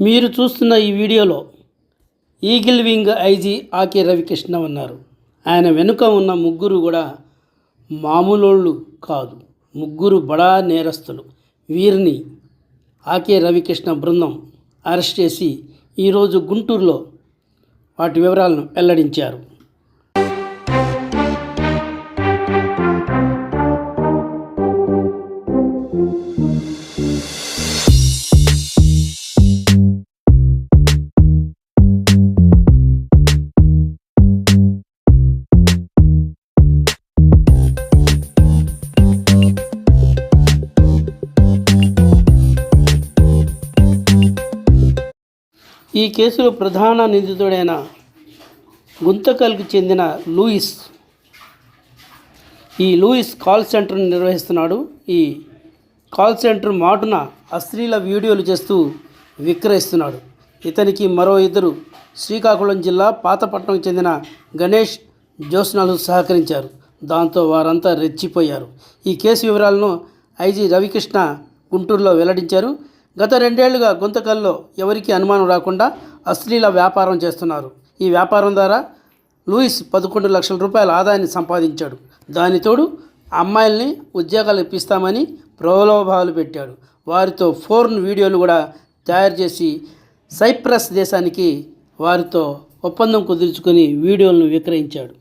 మీరు చూస్తున్న ఈ వీడియోలో Eagle Wing IG Aake Ravikrishna ఉన్నారు. ఆయన వెనుక ఉన్న ముగ్గురు కూడా మామూలోళ్ళు కాదు. ముగ్గురు బడా నేరస్తులు. వీరిని ఆకే రవికృష్ణ బృందం అరెస్ట్ చేసి ఈరోజు గుంటూరులో వాటి వివరాలను వెల్లడించారు. ఈ కేసులో ప్రధాన నిందితుడైన గుంతకల్కి చెందిన లూయిస్. ఈ లూయిస్ కాల్ సెంటర్ను నిర్వహిస్తున్నాడు. ఈ కాల్ సెంటర్ మాటున అశ్లీల వీడియోలు చేస్తూ విక్రయిస్తున్నాడు. ఇతనికి మరో ఇద్దరు శ్రీకాకుళం జిల్లా పాతపట్నంకు చెందిన గణేష్ జ్యోత్స్నాలు సహకరించారు. దాంతో వారంతా రెచ్చిపోయారు. ఈ కేసు వివరాలను ఐజీ రవికృష్ణ గుంటూరులో వెల్లడించారు. గత రెండేళ్ళుగా గుంతకల్లో ఎవరికీ అనుమానం రాకుండా అశ్లీల వ్యాపారం చేస్తున్నారు. ఈ వ్యాపారం ద్వారా లూయిస్ పదకొండు లక్షల రూపాయల ఆదాయాన్ని సంపాదించాడు. దానితోడు అమ్మాయిల్ని ఉద్యోగాలు ఇప్పిస్తామని ప్రలోభాలు పెట్టాడు. వారితో ఫోర్న్ వీడియోలు కూడా తయారు చేసి సైప్రస్ దేశానికి వారితో ఒప్పందం కుదుర్చుకొని వీడియోలను విక్రయించాడు.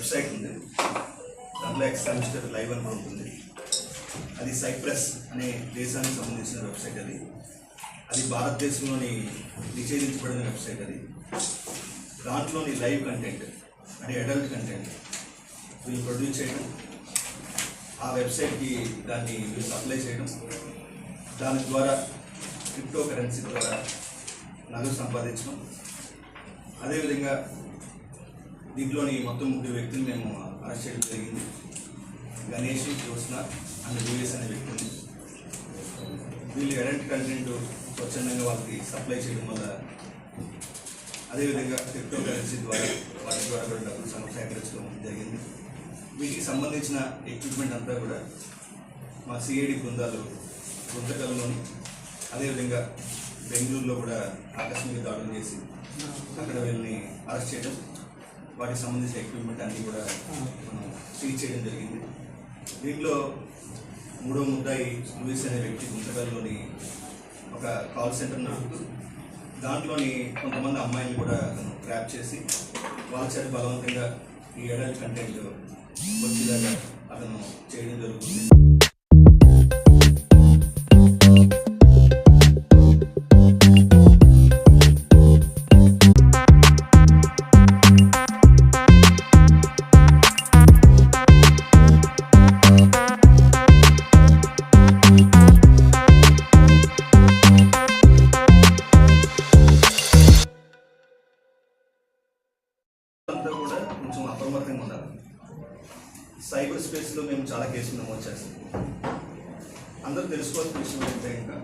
వెబ్సైట్ ఉంది. దాంట్లో ఎక్స్టాబ్లిష్డ్ లైవ్ అని ఉంటుంది. అది సైప్రస్ అనే దేశానికి సంబంధించిన వెబ్సైట్ అది. అది భారతదేశంలోని నిషేధించబడిన వెబ్సైట్ అది. దాంట్లోని లైవ్ కంటెంట్ అంటే అడల్ట్ కంటెంట్ వీళ్ళు ప్రొడ్యూస్ చేయడం ఆ వెబ్సైట్కి దాన్ని వీళ్ళు సప్లై చేయడం దాని ద్వారా క్రిప్టో కరెన్సీ ద్వారా నగదు సంపాదించడం. అదేవిధంగా దీంట్లోని మొత్తం ముగ్గురు వ్యక్తులు మేము అరెస్ట్ చేయడం జరిగింది. గణేష్ జ్యోత్స్న అండ్ యూఎస్ అనే వ్యక్తులు వీళ్ళు ఎడంట్ కంటెంట్ స్వచ్ఛందంగా వాళ్ళకి సప్లై చేయడం వల్ల అదేవిధంగా క్రిప్టో కరెన్సీ ద్వారా వాటి ద్వారా కూడా డబ్బులు సేకరించడం జరిగింది. వీటికి సంబంధించిన ఎక్విప్మెంట్ అంతా కూడా మా సిఐడి బృందాలు గుంతకల్లోని అదేవిధంగా బెంగళూరులో కూడా ఆకస్మిక దాడులు చేసి అక్కడ వీళ్ళని అరెస్ట్ చేయడం వాటికి సంబంధించిన ఎక్విప్మెంట్ అన్నీ కూడా మనం సీజ్ చేయడం జరిగింది. దీంట్లో మూడో ముద్దాయి లూయిస్ అనే వ్యక్తి గుంతకల్లోని ఒక కాల్ సెంటర్ నడుపుతూ దాంట్లోని కొంతమంది అమ్మాయిలు కూడా అతను ట్రాప్ చేసి వాళ్ళ చేత బలవంతంగా ఈ అడల్ట్ కంటెంట్ వచ్చేలాగా అతను చేయడం జరుగుతుంది. కొంచెం అప్రమత్తంగా ఉండాలి. సైబర్ స్పేస్లో మేము చాలా కేసులు నమోదు చేస్తాం. అందరూ తెలుసుకోవాల్సిన విషయం ఏంటంటే ఇంకా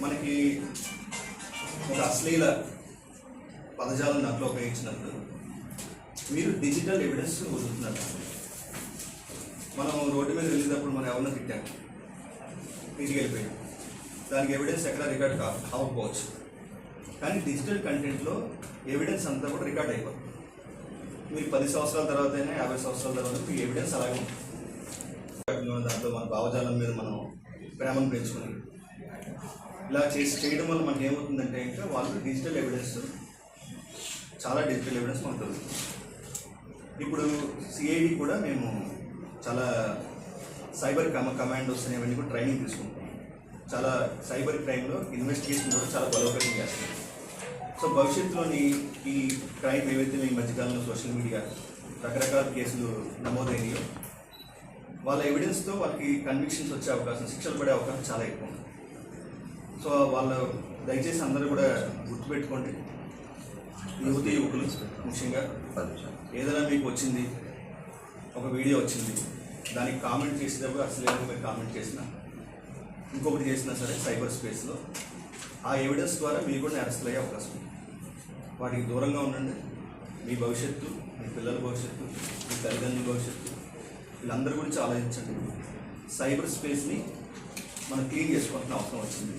మనకి ఒక అశ్లీల పదజాలం దాంట్లో ఉపయోగించినప్పుడు మీరు డిజిటల్ ఎవిడెన్స్ వదులుతున్నారు. మనం రోడ్డు మీద వెళ్ళేటప్పుడు మనం ఎవరినో తిట్టాం. ఇంటికి వెళ్ళిపోయాం. దానికి ఎవిడెన్స్ ఎక్కడ రికార్డ్ కా కానీ డిజిటల్ కంటెంట్లో ఎవిడెన్స్ అంతా కూడా రికార్డ్ అయిపోతుంది. మీరు పది సంవత్సరాల తర్వాత అయినా యాభై సంవత్సరాల తర్వాత మీ ఎవిడెన్స్ అలాగే ఉంటుంది. దాంతో మన భావజాలం మీద మనం ప్రేమను పెంచుకొని ఇలా చేసి చేయడం వల్ల మనకి ఏమవుతుందంటే ఇంకా వాళ్ళు డిజిటల్ ఎవిడెన్స్ చాలా డిజిటల్ ఎవిడెన్స్ మనకు దొరుకుతుంది. ఇప్పుడు సిఐడి కూడా మేము చాలా సైబర్ కమ కమాండోస్ అనేవన్నీ కూడా ట్రైనింగ్ తీసుకుంటాం చాలా సైబర్ క్రైమ్లో ఇన్వెస్టిగేషన్ కూడా చాలా బలోపేతం చేస్తున్నాం. సో భవిష్యత్తులోని ఈ క్రైమ్ ఏవైతే ఈ మధ్యకాలంలో సోషల్ మీడియా రకరకాల కేసులు నమోదైనాయో వాళ్ళ ఎవిడెన్స్తో వాళ్ళకి కన్విక్షన్స్ వచ్చే అవకాశం శిక్షలు పడే అవకాశం చాలా ఎక్కువ ఉంది. సో వాళ్ళ దయచేసి అందరూ కూడా గుర్తుపెట్టుకోండి. యువతి యువకులు ముఖ్యంగా ఏదైనా మీకు వచ్చింది ఒక వీడియో వచ్చింది దానికి కామెంట్ చేసేటప్పుడు అసలు ఏమో మీరు కామెంట్ చేసినా ఇంకొకటి చేసినా సరే సైబర్ స్పేస్లో ఆ ఎవిడెన్స్ ద్వారా మీరు కూడా నేరస్తులయ్యే అవకాశం ఉంది. వాటికి దూరంగా ఉండండి. మీ భవిష్యత్తు మీ పిల్లల భవిష్యత్తు మీ తల్లిదండ్రుల భవిష్యత్తు వీళ్ళందరి గురించి ఆలోచించండి. సైబర్ స్పేస్ని మనం క్లీన్ చేసుకోవాల్సిన అవసరం వచ్చింది.